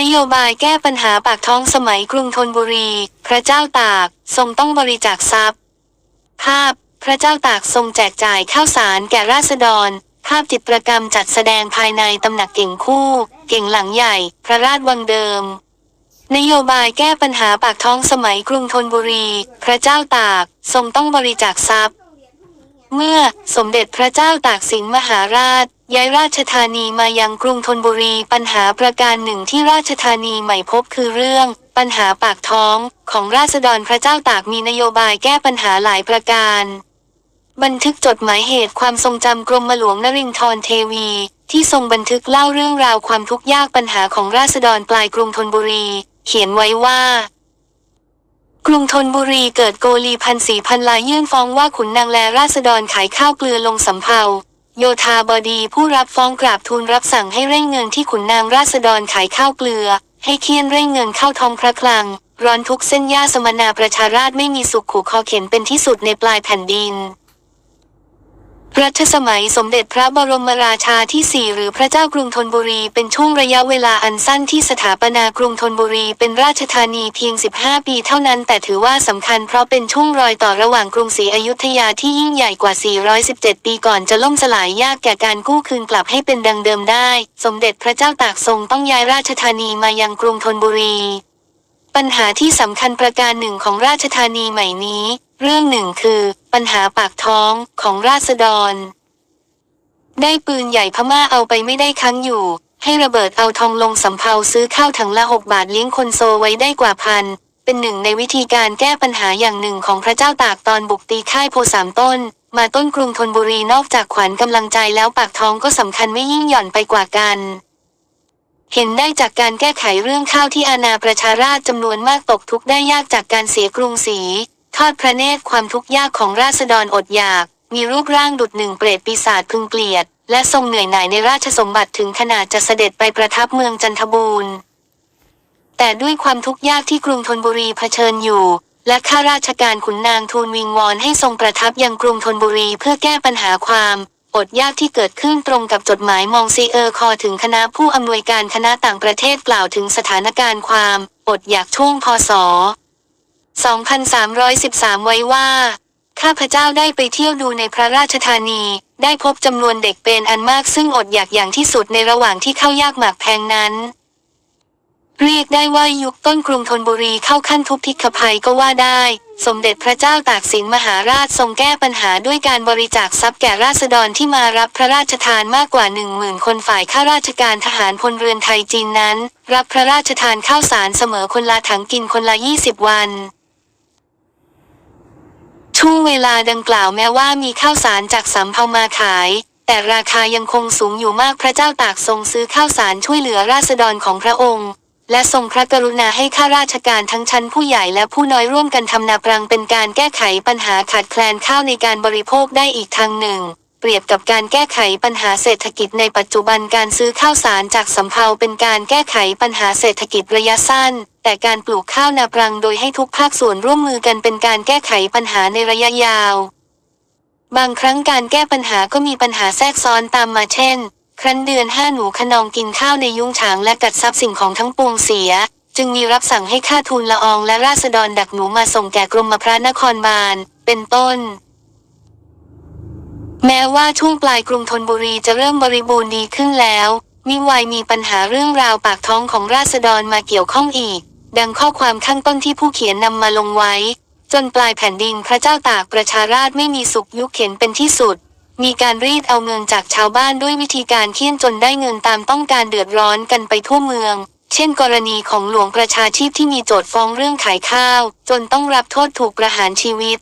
นโยบายแก้ปัญหาปากท้องสมัยกรุงธนบุรี พระเจ้าตากทรงต้องบริจาคทรัพย์ ภาพ พระเจ้าตากทรงแจกจ่ายข้าวสารแก่ราษฎร ภาพจิตรกรรมจัดแสดงภายในตำหนักเก่งคู่ เก่งหลังใหญ่ พระราชวังเดิม นโยบายแก้ปัญหาปากท้องสมัยกรุงธนบุรี พระเจ้าตากทรงต้องบริจาคทรัพย์ เมื่อสมเด็จพระเจ้าตากสินมหาราช ย้ายราชธานีมายังกรุงธนบุรีปัญหาประการหนึ่งที่ราชธานีใหม่พบคือเรื่อง ปัญหาปากท้องของราษฎรพระเจ้าตากมีนโยบายแก้ปัญหาหลายประการ บันทึกจดหมายเหตุความทรงจำกรมหลวงนรินทรเทวี ที่ทรงบันทึกเล่าเรื่องราวความทุกข์ยากปัญหาของราษฎรปลายกรุงธนบุรี เขียนไว้ว่า กรุงธนบุรีเกิดโกลีพันสีพันลายยื่นฟ้องว่าขุนนางแลราษฎรขายข้าวเกลือลงสำเภาโยธาบดีผู้รับฟ้องกราบทูลรับสั่งให้เร่งเงินที่ขุนนางราษฎรขายข้าวเกลือ ให้เคียนเร่งเงินเข้าทองพระคลัง ร้อนทุกเส้นย่าสมนาประชาราชไม่มีสุขขู่คอเข็นเป็นที่สุดในปลายแผ่นดิน รัชสมัยสมเด็จพระบรมราชาที่สี่หรือพระเจ้ากรุงธนบุรีเป็นช่วงระยะเวลาอันสั้นที่สถาปนากรุงธนบุรีเป็นราชธานีเพียง 15 ปีเท่านั้น แต่ถือว่าสำคัญเพราะเป็นช่วงรอยต่อระหว่างกรุงศรีอยุธยาที่ยิ่งใหญ่กว่า 417 ปีก่อนจะล่มสลายยากแก่การกู้คืนกลับให้เป็นดังเดิมได้ สมเด็จพระเจ้าตากทรงต้องย้ายราชธานีมายังกรุงธนบุรี ปัญหาที่สำคัญประการหนึ่งของราชธานีใหม่นี้ เรื่องหนึ่งคือ ปัญหาปากท้องของราษฎร ได้ปืนใหญ่พม่าเอาไปไม่ได้ค้างอยู่ ให้ระเบิดเอาทองลงสำเภาซื้อข้าวถังละหกบาทเลี้ยงคนโซไว้ได้กว่าพัน เป็นหนึ่งในวิธีการแก้ปัญหาอย่างหนึ่งของพระเจ้าตากตอนบุกตีค่ายโพสามต้น มาต้นกรุงธนบุรีนอกจากขวัญกำลังใจแล้วปากท้องก็สำคัญไม่ยิ่งหย่อนไปกว่ากันเห็นได้จากการแก้ไขเรื่องข้าวที่อาณาประชาราชจำนวนมากตกทุกข์ได้ยากจากการเสียกรุงศรี ทอดพระเนตรความทุกข์ยากของราษฎรอดอยาก มีรูปร่างดุดหนึ่งเปรตปีศาจพึงเกลียด และทรงเหนื่อยหน่ายในราชสมบัติถึงขนาดจะเสด็จไปประทับเมืองจันทบูรณ์ แต่ด้วยความทุกข์ยากที่กรุงธนบุรีเผชิญอยู่ และข้าราชการขุนนางทูลวิงวอนให้ทรงประทับยังกรุงธนบุรีเพื่อแก้ปัญหาความอดยากที่เกิดขึ้นตรงกับจดหมายมองซีเออร์คอถึงคณะผู้อำนวยการคณะต่างประเทศกล่าวถึงสถานการณ์ความ อดอยากช่วงพศ 2313 ไว้ว่า ข้าพเจ้าได้ไปเที่ยวดูในพระราชธานี ได้พบจำนวนเด็กเป็นอันมากซึ่งอดอยากอย่างที่สุดในระหว่างที่เข้ายากหมากแพงนั้น เรียกได้ว่ายุคต้นกรุงธนบุรีเข้าขั้นทุพพิกภัยก็ว่าได้ สมเด็จพระเจ้าตากสินมหาราชทรงแก้ปัญหาด้วยการบริจาคทรัพย์แก่ราษฎรที่มารับพระราชทานมากกว่าหนึ่งหมื่นคนฝ่ายข้าราชการทหารพลเรือนไทยจีนนั้น รับพระราชทานข้าวสารเสมอคนละถังกินคนละ 20 วัน ช่วงเวลาดังกล่าวแม้ว่ามีข้าวสารจากสำเภามาขาย แต่ราคายังคงสูงอยู่มากพระเจ้าตากทรงซื้อข้าวสารช่วยเหลือราษฎรของพระองค์ และทรงพระกรุณาให้ข้าราชการทั้งชั้นผู้ใหญ่และผู้น้อยร่วมกันทำนาปรังเป็นการแก้ไขปัญหาขาดแคลนข้าวในการบริโภคได้อีกทางหนึ่ง เปรียบกับการแก้ไขปัญหาเศรษฐกิจในปัจจุบันการซื้อข้าวสารจากสำเภาเป็นการแก้ไขปัญหาเศรษฐกิจระยะสั้น แต่การปลูกข้าวนาปรังโดยให้ทุกภาคส่วนร่วมมือกันเป็นการแก้ไขปัญหาในระยะยาว บางครั้งการแก้ปัญหาก็มีปัญหาแทรกซ้อนตามมาเช่น ครั้นเดือนห้าหนูขนองกินข้าวในยุ้งฉางและกัดทรัพย์สิ่งของทั้งปวงเสีย จึงมีรับสั่งให้ข้าทูลละอองและราษฎรดักหนูมาส่งแก่กรมพระนครบาล เป็นต้นแม้ว่าช่วงปลายกรุงธนบุรีจะเริ่มบริบูรณ์ดีขึ้นแล้ว มิวายมีปัญหาเรื่องราวปากท้องของราษฎรมาเกี่ยวข้องอีก ดังข้อความข้างต้นที่ผู้เขียนนำมาลงไว้ จนปลายแผ่นดินพระเจ้าตากประชาราชไม่มีสุขยุคเข็นเป็นที่สุด มีการรีดเอาเงินจากชาวบ้านด้วยวิธีการเคี่ยนจนได้เงินตามต้องการเดือดร้อนกันไปทั่วเมือง เช่น กรณีของหลวงประชาชีพที่มีโจทย์ฟ้องเรื่องขายข้าว จนต้องรับโทษถูกประหารชีวิต